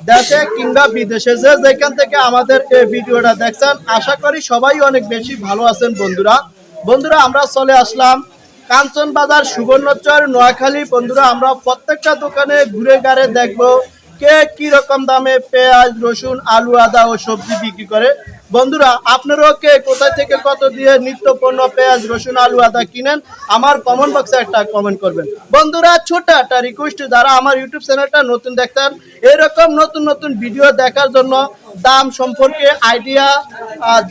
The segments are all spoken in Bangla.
দেশে কিংবা বিদেশে যে যেখান থেকে আমাদের এই ভিডিওটা দেখছেন, আশা করি সবাই অনেক বেশি ভালো আছেন বন্ধুরা। বন্ধুরা, আমরা চলে আসলাম কাঞ্চন বাজার সুবর্ণচর নোয়াখালী। বন্ধুরা, আমরা প্রত্যেকটা দোকানে ঘুরে গাড়ে দেখব কে কি রকম দামে পেঁয়াজ, রসুন, আলু, আদা ও সবজি বিক্রি করে। বন্ধুরা, আপনারাও কে কোথা থেকে কত দিয়ে নিত্য পণ্য, পেঁয়াজ, রসুন, আলু, আদা কিনেন, আমার কমেন্ট বক্সে একটা কমেন্ট করবেন। বন্ধুরা, ছোট একটা রিকোয়েস্ট যারা আমার ইউটিউব চ্যানেলটা নতুন দেখতেন এরকম নতুন নতুন ভিডিও দেখার জন্য, দাম সম্পর্কে আইডিয়া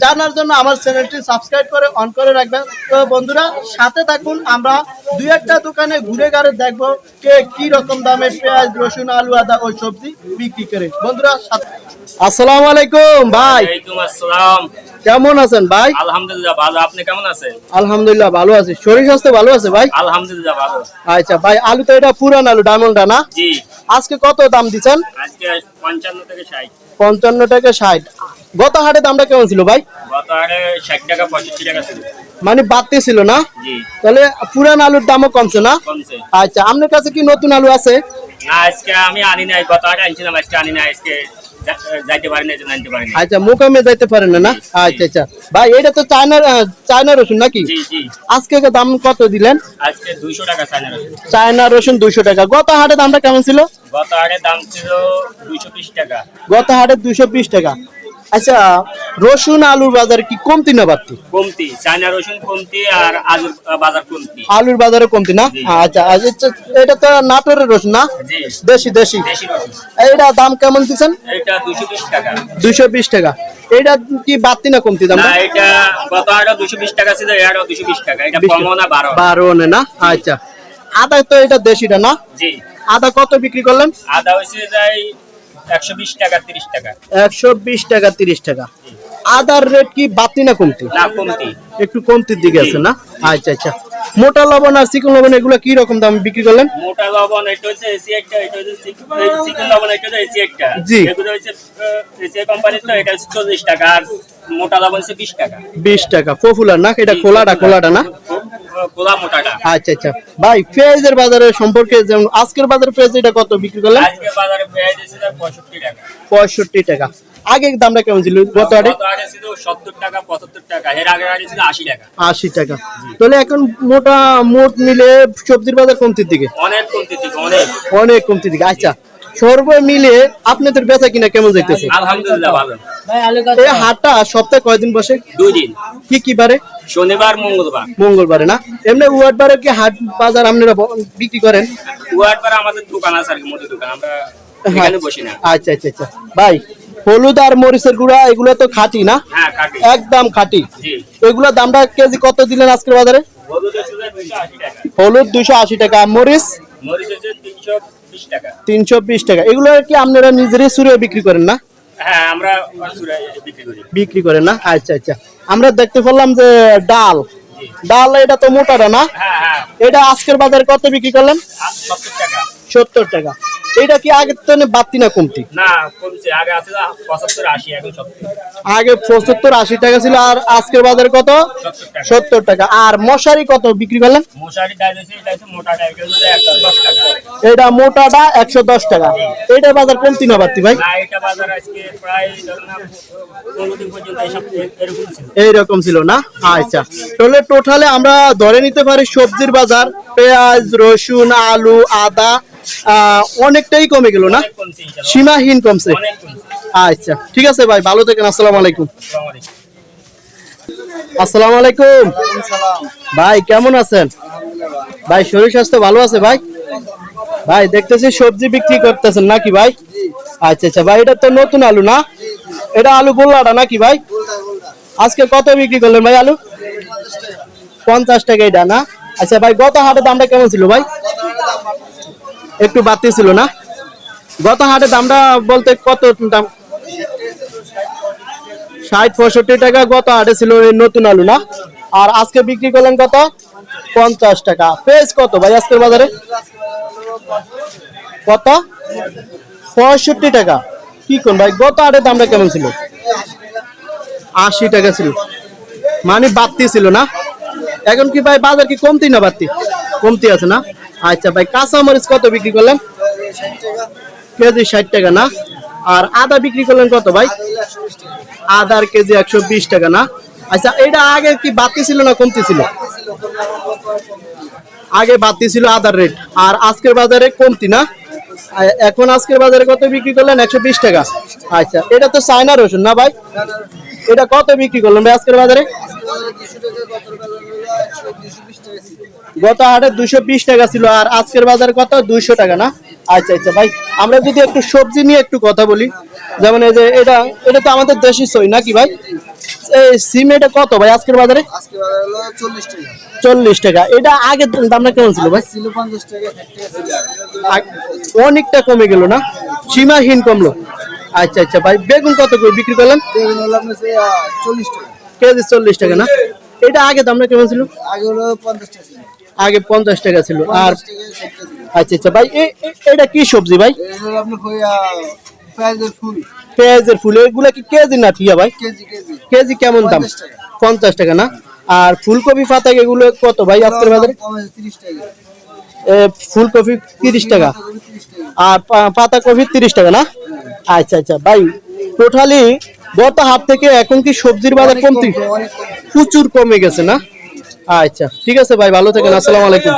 জানার জন্য আমার চ্যানেলটি সাবস্ক্রাইব করে অন করে রাখবেন। তো বন্ধুরা, সাথে থাকুন, আমরা দু একটা দোকানে ঘুরে ঘাড়ে দেখব কে কি রকম দামে পেঁয়াজ, রসুন, আলু, আদা ও সবজি বিক্রি করে। বন্ধুরা, সাথে আসসালামু আলাইকুম ভাই। আসসালাম। কেমন আছেন ভাই? আলহামদুলিল্লাহ ভালো। আপনি কেমন আছেন? আলহামদুলিল্লাহ ভালো আছি। শরীর স্বাস্থ্য ভালো আছে ভাই? আলহামদুলিল্লাহ ভালো। আচ্ছা ভাই আলু তো এটা পুরান আলু ডায়মন্ডটা না? জি। আজকে কত দাম দিচ্ছেন? আজকে থেকে টাকা গত হাটে দামটা কেমন ছিল ভাই? গত হাটে ষাট টাকা পঁয়ষট্টি টাকা ছিল। মানে বাড়তে ছিল না? জি। তাহলে পুরান আলুর দামও কমছে না? কমছে। আচ্ছা আপনার কাছে কি নতুন আলু আছে? না আজকে আমি আনি নাই। গত হাটে আনছিলাম আজকে আনি নাই। আজকে যাইতে পারি না এই পারি আচ্ছা মোকামে যাইতে পারেন না আচ্ছা আচ্ছা। ভাই এটা তো চায়নার চায়নার চায়না রসুন নাকি? আজকে দাম কত দিলেন? আজকে দুইশো টাকা চাইনা রসুন। চায়না রসুন দুইশো টাকা। গত হাটে দামটা কেমন ছিল? গত হাটে দাম ছিল দুইশো বিশ টাকা। গত হাটে দুইশো বিশ টাকা। আচ্ছা রসুন আলুর বাজার কি কমতি না বাড়তি? কমতি চাইনা রসুন কমতি আর আলুর বাজার কমতি। আলুর বাজারে কমতি না? আচ্ছা আচ্ছা এটা তো নাটোরের রসুন না? দেশি দেশি। এইটা দাম কেমন দিচ্ছেন? এটা দুইশো বিশ টাকা। দুইশো বিশ টাকা। এটা কি বাড়তি না কমতি দাম? না এটা গত দুশো বিশ টাকা ছিল এটা দুশো বিশ টাকা। এটা কমও না বারো বারো নে না? আচ্ছা। আদা তো এটা দেশিটা না? জি। আদা কত বিক্রি করলেন? আদা হয়েছে যাই একশো বিশ টাকা তিরিশ টাকা। একশো বিশ টাকা তিরিশ টাকা। আদার রেট কি বাড়তি না কমতি? না কমতি। একটু কমতির দিকে আছে না? আচ্ছা আচ্ছা। মোটা লবণ আর চিকন লবণ এগুলো কি রকম দাম বিক্রি করলেন? মোটা লবণ এটা হচ্ছে এসি একটা এটা হচ্ছে চিকন লবণ এটা হচ্ছে এসি একটা। জি। এগুলো হচ্ছে এসি কোম্পানির তো এটা হচ্ছে চল্লিশ টাকা আর মোটা লবণ হচ্ছে বিশ টাকা। বিশ টাকা পপুলার না? এটা খোলাটা খোলাটা না? কোলা মোটাটা আচ্ছা আচ্ছা। ভাই পেঁয়াজের বাজারের সম্পর্কে যেমন আজকের বাজারে পেঁয়াজ এটা কত বিক্রি করলেন? আজকে বাজারে পেঁয়াজ ছিল পঁয়ষট্টি টাকা। পঁয়ষট্টি টাকা। আগে দামটা কেমন ছিল? গত হাটে ছিল সত্তর টাকা পঁচাত্তর টাকা। এর আগের হাটে ছিল আশি টাকা। আশি টাকা। তাহলে এখন মোটা মোট মিলে সবজির বাজার কমতির দিকে? অনেক কমতি থেকে অনেক। অনেক কমতির দিকে। আচ্ছা সর্ব মিলে আপনাদের বেচা কিনা কেমন দেখতেছে আলহামদুলিল্লাহ ভালো। এই হাটটা সপ্তাহে কয়দিন বসে? দুই দিন। কি কি বারে? শনিবার মঙ্গলবার। মঙ্গলবারে না? এমনি ওয়ার্ড বারে কি হাট বাজার আপনারা বিক্রি করেন? ওয়ারবার আমাদের দোকান আছে আর কি মুদি দোকান। আমরা এখানে বসি না। আচ্ছা আচ্ছা আচ্ছা। ভাই হলুদ আর মরিচের গুঁড়া এগুলো তো খাঁটি না? হ্যাঁ একদম খাঁটি। এগুলো দামটা কেজি কত দিলেন আজকের বাজারে? হলুদ দুইশো আশি টাকা। মরিচ? তিনশো বিশ টাকা। এগুলো কি আপনারা নিজেরই সুরে বিক্রি করেন না? হ্যাঁ আমরা বিক্রি করি। বিক্রি করেন না? আচ্ছা আচ্ছা। আমরা দেখতে পেলাম যে ডাল। ডাল এটা তো মোটাটা না? হ্যাঁ এটা আজকের বাজারে কত বিক্রি করলেন? সত্তর টাকা। এটা কি আগের তো বাড়তি না কমতি? না কমছে। আগে আছে পঁচাত্তর আশি এখন সত্তর। আগে পঁচাত্তর আশি টাকা ছিল আর আজকের বাজারে কত? সত্তর টাকা। আর মশারি কত বিক্রি করলেন? এটা টাকা। এটা মোটাটা একশো দশ টাকা। এটা বাজার কমতি না বাড়তি ভাই? এইরকম ছিল না? আচ্ছা। তাহলে টোটালে আমরা ধরে নিতে পারি সবজির বাজার পেঁয়াজ রসুন আলু আদা অনেকটাই কমে গেল না। সীমাহীন কমছে। আচ্ছা ঠিক আছে ভাই ভালো থাকেন আসসালামু আলাইকুম। আসসালামু আলাইকুম। আসসালামু আলাইকুম। ভাই কেমন আছেন? ভাই শরীর স্বাস্থ্য ভালো আছে ভাই? ভাই দেখতেছি সবজি বিক্রি করতেছেন নাকি ভাই? আচ্ছা আচ্ছা ভাই এটা তো নতুন আলু না? এটা আলু গোল্লাটা নাকি ভাই? আজকে কত বিক্রি করলেন ভাই আলু? পঞ্চাশ টাকা এটা না? আচ্ছা ভাই গত হাটে দামটা কেমন ছিল ভাই? একটু বাড়তি ছিল না? গত হাটে দামটা বলতে কত দাম? ষাট, পঁয়ষট্টি টাকা গত হাটে ছিল এই নতুন আলু, না? আর আজকে বিক্রি করলেন কত? পঞ্চাশ টাকা। পেঁয়াজ কত ভাই আজকের বাজারে? কত? পঁয়ষট্টি টাকা। কি কোন ভাই? গত হাটের দামটা কেমন ছিল? আশি টাকা ছিল। মানে বাড়তি ছিল না? এখন কি ভাই বাজার কি কমতি না বাড়তি? কমতি আছে না? আচ্ছা ভাই, কাঁচা মরিচ কত বিক্রি করলেন? কেজি ষাট টাকা না? আর আদা বিক্রি করলেন কত ভাই? আদার কেজি একশো বিশ টাকা না? আচ্ছা এটা আগে কি বাড়তি ছিল না কমতি ছিল? আগে বাড়তি ছিল আদার রেট আর আজকের বাজারে কমতি না? এখন আজকের বাজারে কত বিক্রি করলেন? একশো বিশ টাকা। আচ্ছা এটা তো চায়না রসুন না ভাই? এটা কত বিক্রি করলেন ভাই আজকের বাজারে? গত হাটে দুশো বিশ টাকা ছিল আর আজকের বাজার কত? দুইশো টাকা না? আচ্ছা আচ্ছা ভাই আমরা যদি একটু সবজি নিয়ে একটু কথা বলি যেমন এই যে এটা এটা তো আমাদের দেশি সই নাকি ভাই? এই সিম এটা কত ভাই আজকের বাজারে? চল্লিশ টাকা। এটা আগের দামটা কেমন ছিল ভাই? অনেকটা কমে গেল না? সীমাহীন কমলো। আচ্ছা আচ্ছা ভাই বেগুন কত করে বিক্রি করলেন? কেজি চল্লিশ টাকা না? এটা আগে দামটা কেমন ছিল? আগে হলো পঞ্চাশ টাকা ছিল। আগে পঞ্চাশ টাকা ছিল আর আচ্ছা আচ্ছা ভাই এটা কি সবজি ভাই? পেঁয়াজের ফুল। এগুলা কি কেজি না ঠিয়া ভাই? কেজি কেমন দাম? পঞ্চাশ টাকা। না? আর ফুলকপি পাতা এগুলো কত ভাই আজকের বাজারে? ফুলকপি তিরিশ টাকা। আর পাতা কপি তিরিশ টাকা না? আচ্ছা আচ্ছা ভাই টোটালি গত হাট থেকে এখন কি সবজির বাজার কমতি? প্রচুর কমে গেছে না? আচ্ছা ঠিক আছে ভাই ভালো থাকেন আসসালামু আলাইকুম।